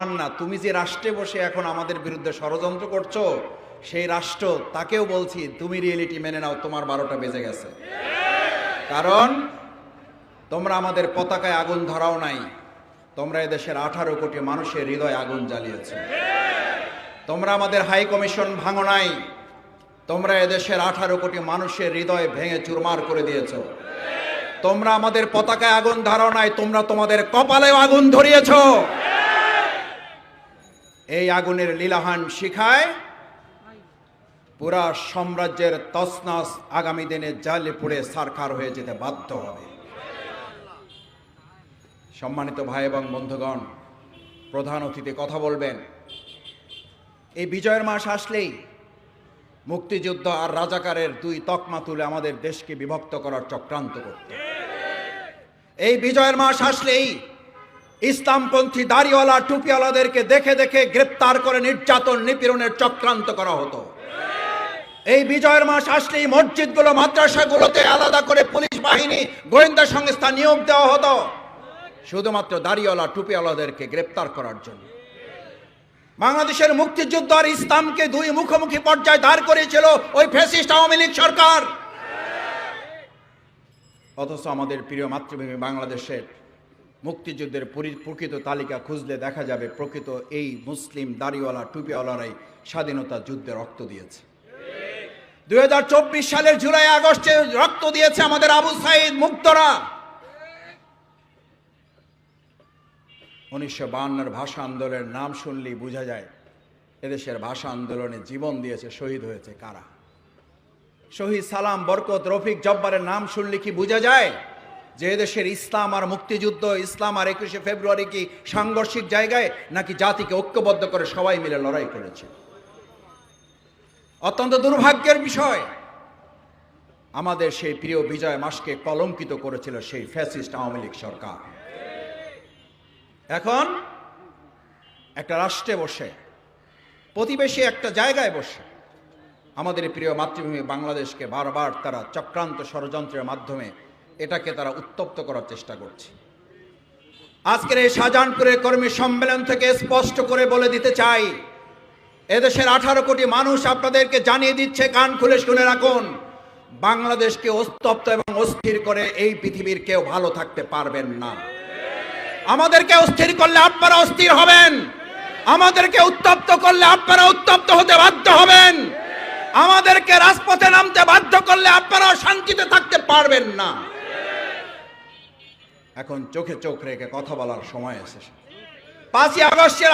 না, তুমি যে রাষ্ট্রে বসে এখন আমাদের বিরুদ্ধে ষড়যন্ত্র করছ, সেই রাষ্ট্র, তাকেও বলছি, তুমি রিয়েলিটি মেনে নাও, তোমার বারোটা বেজে গেছে। কারণ, তোমরা আমাদের পতাকায় আগুন ধরাও নাই, তোমরা এদেশের আঠারো কোটি মানুষের হৃদয় আগুন জ্বালিয়েছ। তোমরা আমাদের হাই কমিশন ভাঙো নাই, তোমরা এদেশের আঠারো কোটি মানুষের হৃদয় ভেঙে চুরমার করে দিয়েছ। তোমরা আমাদের পতাকায় আগুন ধরাও নাই, তোমরা তোমাদের কপালেও আগুন ধরিয়েছ। এই আগুনের লীলাহান শিখায়। পুরা সাম্রাজ্যের তসনাস আগামী দিনে জালে পুড়ে সারখার হয়ে যেতে বাধ্য হবে। সম্মানিত ভাই এবং বন্ধুগণ, প্রধান অতিথি কথা বলবেন। এই বিজয়ের মাস আসলেই মুক্তিযুদ্ধ আর রাজাকারের দুই তকমা তুলে আমাদের দেশকে বিভক্ত করার চক্রান্ত করত এই বিজয়ের মাস আসলেই ইসলামপন্থী দাড়িওয়ালা টুপিওয়ালাদেরকে দেখে দেখে গ্রেপ্তার করে নির্যাতন নিপীড়নের চক্রান্ত করা হতো। এই বিজয়ের মাস আসলেই মসজিদগুলো, মাদ্রাসাগুলোতে আলাদা করে পুলিশ বাহিনী, গোয়েন্দা সংস্থা নিয়োগ দেওয়া হতো। শুধুমাত্র দাড়িওয়ালা, টুপিওয়ালাদেরকে গ্রেপ্তার করার জন্য। বাংলাদেশের মুক্তিযুদ্ধ আর ইসলামকে দুই মুখোমুখি পর্যায়ে দাঁড় করেছিল ওই ফ্যাসিস্ট আওয়ামী লীগ সরকার। অথচ আমাদের প্রিয় মাতৃভূমি বাংলাদেশের মুক্তিযুদ্ধের প্রকৃত তালিকা খুঁজলে দেখা যাবে প্রকৃত এই মুসলিম দাড়িওয়ালা, টুপিওয়ালারাই স্বাধীনতা যুদ্ধে রক্ত দিয়েছে। দুই হাজার চব্বিশ সালের জুলাই আগস্টে রক্ত দিয়েছে আমাদের আবু সাইদ মুক্তরা। উনিশশো বাহান্নর ভাষা আন্দোলনের নাম শুনলেই বোঝা যায়, এদেশের ভাষা আন্দোলনে জীবন দিয়েছে, শহীদ হয়েছে কারা? শহীদ সালাম বরকত রফিক জব্বারের নাম শুনলে কি বোঝা যায়? যে দেশের ইসলাম আর মুক্তিযুদ্ধ, ইসলাম আর একুশে ফেব্রুয়ারি কি সাংঘর্ষিক জায়গায়, নাকি জাতিকে ঐক্যবদ্ধ করে সবাই মিলে লড়াই করেছে? অত্যন্ত দুর্ভাগ্যের বিষয়, আমাদের সেই প্রিয় বিজয় মাসকে কলঙ্কিত করেছিল সেই ফ্যাসিস্ট আওয়ামী লীগ সরকার। এখন একটা রাষ্ট্রে বসে, প্রতিবেশী একটা জায়গায় বসে, আমাদের প্রিয় মাতৃভূমি বাংলাদেশকে বারবার তারা চক্রান্ত ষড়যন্ত্রের মাধ্যমে এটাকে তারা উত্তপ্ত করার চেষ্টা করছে। আজকের এই শাহজাহানপুরের কর্মী সম্মেলন থেকে স্পষ্ট করে বলে দিতে চাই, এদেশের আঠারো কোটি মানুষ আপনাদেরকে জানিয়ে দিচ্ছে, কান খুলে শুনে রাখুন, বাংলাদেশকে অস্তপ্ত এবং অস্থির করে এই পৃথিবীর কেউ ভালো থাকতে পারবেন না। আমাদেরকে অস্থির করলে আপনারা অস্থির হবেন, আমাদেরকে উত্তপ্ত করলে আপনারা উত্তপ্ত হতে বাধ্য হবেন, আমাদেরকে রাজপথে নামতে বাধ্য করলে আপনারা শান্তিতে থাকতে পারবেন না। এখন চোখে চোখ রেখে কথা বলার সময় এসেছে। পাঁচই আগস্টের